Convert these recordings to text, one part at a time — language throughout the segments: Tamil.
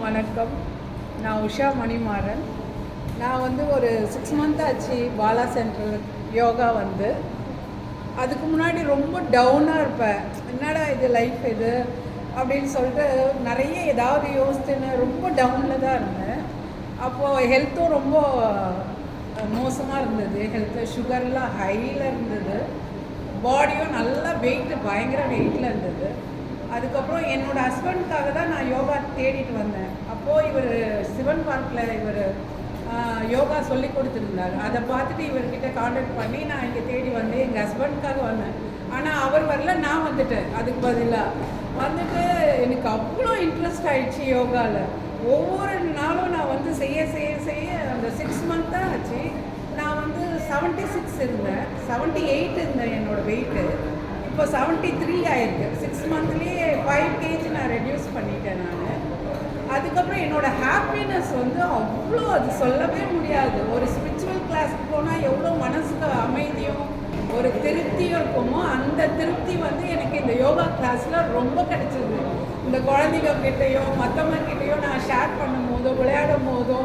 வணக்கம். நான் உஷா மணிமாறன். நான் வந்து ஒரு சிக்ஸ் மந்த் ஆச்சு பாலா சென்டர் யோகா வந்து. அதுக்கு முன்னாடி ரொம்ப டவுனாக இருப்பேன். என்னடா இது லைஃப் இது? அப்படின்னு சொல்லிட்டு நிறைய ஏதாவது யோசிச்சுன்னு ரொம்ப டவுனில் தான் இருந்தேன். அப்போது ஹெல்த்தும் ரொம்ப மோசமாக இருந்தது. ஹெல்த்து சுகர்லாம் ஹையில் இருந்தது. பாடியும் நல்லா வெயிட் பயங்கர வெயிட்டில் இருந்தது. அதுக்கப்புறம் என்னோட ஹஸ்பண்ட்காக தான் நான் யோகா தேடிட்டு வந்தேன். அப்போது இவர் சிவன் பார்க்கில் இவர் யோகா சொல்லி கொடுத்துருந்தாரு. அதை பார்த்துட்டு இவர்கிட்ட காண்டாக்ட் பண்ணி நான் இங்கே தேடி வந்தேன் எங்கள் ஹஸ்பண்ட்காக வந்தேன். ஆனால் அவர் வரல நான் வந்துட்டேன். அதுக்கு பதிலாக வந்துட்டு எனக்கு அவ்வளோ இன்ட்ரெஸ்ட் ஆயிடுச்சு யோகாவில் ஒவ்வொரு நாளும் நான் வந்து செய்ய செய்ய செய்ய அந்த சிக்ஸ் மந்த் தான் ஆச்சு. நான் வந்து செவன்ட்டி சிக்ஸ் இருந்தேன். செவன்ட்டி எயிட் இருந்தேன் என்னோடய வெயிட்டு இப்போ செவன்ட்டி த்ரீ ஆயிருக்கு சிக்ஸ் மந்த்லேயே ஃபைவ் கேஜி நான் ரெடியூஸ் பண்ணிட்டேன் நான். அதுக்கப்புறம் என்னோட ஹாப்பினஸ் வந்து அவ்வளோ அது சொல்லவே முடியாது. ஒரு ஸ்பிரிச்சுவல் கிளாஸ்க்கு போனால் எவ்வளோ மனசுக்கு அமைதியும் ஒரு திருப்தியும் இருக்குமோ அந்த திருப்தி வந்து எனக்கு இந்த யோகா கிளாஸில் ரொம்ப கிடச்சிது. இந்த குழந்தைங்க கிட்டேயோ மற்றவங்ககிட்டயோ நான் ஷேர் பண்ணும் போதோ விளையாடும் போதோ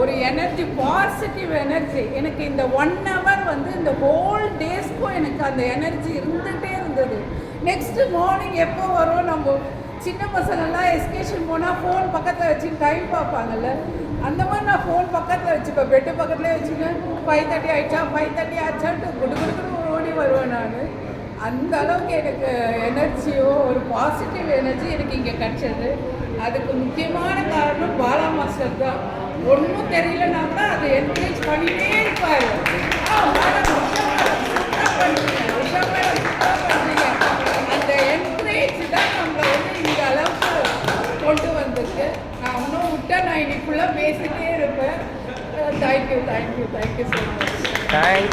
ஒரு எனர்ஜி பாசிட்டிவ் எனர்ஜி எனக்கு இந்த ஒன் ஹவர் வந்து இந்த ஹோல் டேஸ்க்கும் எனக்கு அந்த எனர்ஜி இருந்துகிட்டே இருந்தது நெக்ஸ்ட்டு மார்னிங் எப்போ வரும் நம்ம சின்ன பசங்கள்லாம் எஸ்கேஷன் போனால் ஃபோன் பக்கத்தில் வச்சு டைம் பார்ப்பாங்கல்ல. அந்த மாதிரி நான் ஃபோன் பக்கத்தில் வச்சுப்பேன் பெட்டு பக்கத்துலேயே வச்சுக்கேன் ஃபைவ் தேர்ட்டி ஆயிடுச்சா? ஃபைவ் தேர்ட்டி ஆச்சான்ட்டு குடு குடுக்குன்னு ஓடி வருவேன் நான். அந்த அளவுக்கு எனக்கு எனர்ஜியோ ஒரு பாசிட்டிவ் எனர்ஜி எனக்கு இங்கே கிடச்சது. அதுக்கு முக்கியமான காரணம் பாலா மாஸ்டர் தான். ஒன்றும் தெரியலனா கூட அதை என்கரேஜ் பண்ணிட்டே இருப்பார். இருக்கு. நான் இன்னும் விட்டா நான் இன்னைக்கு பேசிட்டே இருப்பேன். Thank you thank you thank you so much thank